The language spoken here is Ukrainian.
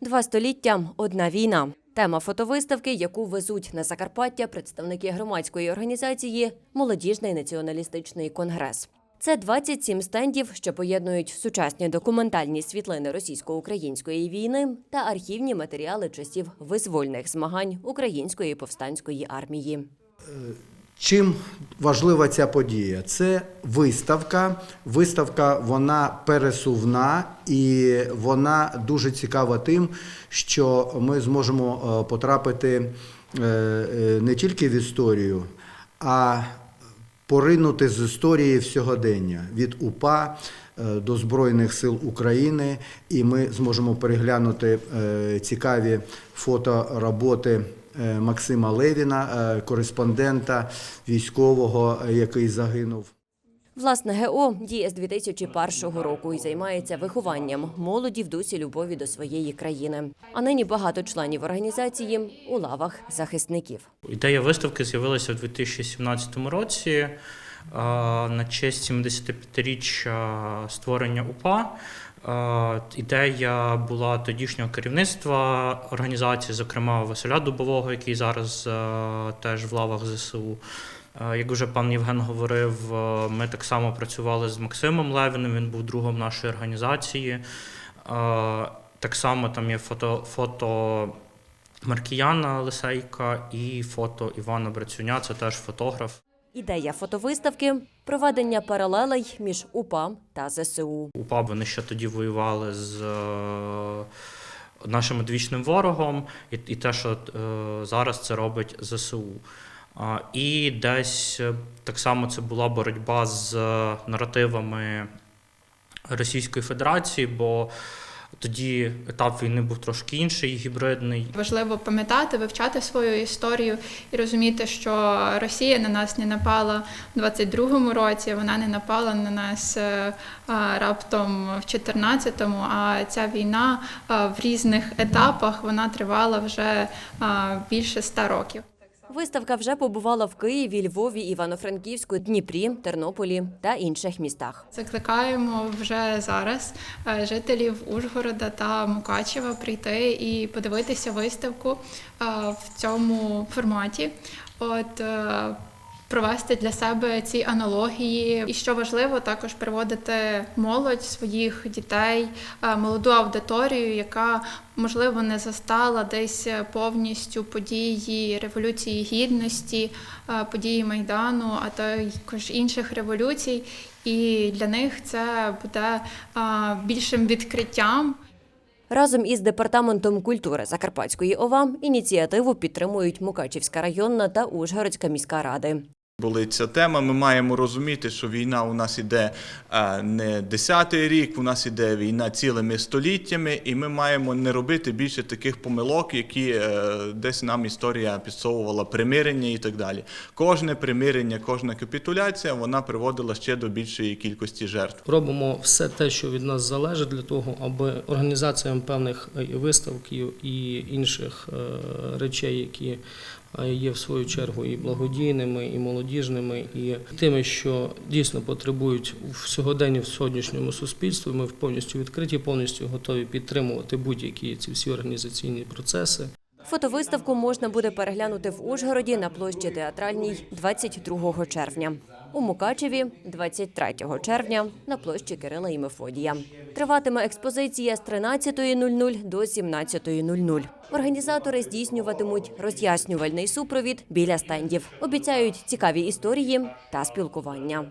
Два століття одна війна. Тема фотовиставки, яку везуть на Закарпаття представники громадської організації Молодіжний націоналістичний конгрес. Це 27 стендів, що поєднують сучасні документальні світлини російсько-української війни та архівні матеріали часів визвольних змагань української повстанської армії. Чим важлива ця подія? Це виставка. Виставка вона пересувна і вона дуже цікава тим, що ми зможемо е, потрапити е, е, не тільки в історію, а поринути з історії в сьогодення від УПА до Збройних сил України, і ми зможемо переглянути цікаві фотороботи Максима Левіна, е, кореспондента військового, е, який загинув. Власне, ГО діє з 2001 року і займається вихованням молоді в дусі любові до своєї країни. А нині багато членів організації у лавах захисників. Ідея виставки з'явилася в 2017 році е, на честь 75-річчя створення УПА. Е, Ідея була тодішнього керівництва організації, зокрема Василя Дубового, який зараз е, теж в лавах ЗСУ. Е, Як вже пан Євген говорив, е, ми так само працювали з Максимом Левіним, він був другом нашої організації. Е, Так само там є фото, фото Маркіяна Лисейка і фото Івана Брацюня, це теж фотограф. Ідея фотовиставки проведення паралелей між УПА та ЗСУ. УПА вони ще тоді воювали з е, нашим одвічним ворогом, і, і те, що е, зараз це робить ЗСУ. А, І десь е, так само це була боротьба з е, наративами Російської Федерації, бо тоді етап війни був трошки інший, гібридний. Важливо пам'ятати, вивчати свою історію і розуміти, що Росія на нас не напала в 22-му році, вона не напала на нас е, раптом в 14-му, а ця війна в різних етапах вона тривала вже більше ста років. Виставка вже побувала в Києві, Львові, Івано-Франківську, Дніпрі, Тернополі та інших містах. Закликаємо вже зараз е, жителів Ужгорода та Мукачева прийти і подивитися виставку е, в цьому форматі. От е, провести для себе ці аналогії, і що важливо, також приводити молодь своїх дітей, е, молоду аудиторію, яка можливо не застала десь повністю події революції гідності, е, події майдану, а також інших революцій. І для них це буде е, більшим відкриттям. Разом із департаментом культури Закарпатської ОВА ініціативу підтримують Мукачівська районна та Ужгородська міська ради. Були ця тема. Ми маємо розуміти, що війна у нас іде е, не десятий рік, у нас іде війна цілими століттями, і ми маємо не робити більше таких помилок, які е, десь нам історія підсовувала примирення і так далі. Кожне примирення, кожна капітуляція вона приводила ще до більшої кількості жертв. Робимо все те, що від нас залежить, для того, аби організаціям певних е, виставків і інших речей, які е, є в свою чергу і благодійними, і молодіжними, і тими, що дійсно потребують в сьогоденні в сьогоднішньому суспільстві. Ми повністю відкриті, повністю готові підтримувати будь-які ці всі організаційні процеси. Фотовиставку можна буде переглянути в Ужгороді на площі театральній 22 червня. У Мукачеві 23 червня на площі Кирила і Мефодія. Триватиме експозиція з 13.00 до 17.00. Організатори здійснюватимуть роз'яснювальний супровід біля стендів. Обіцяють цікаві історії та спілкування.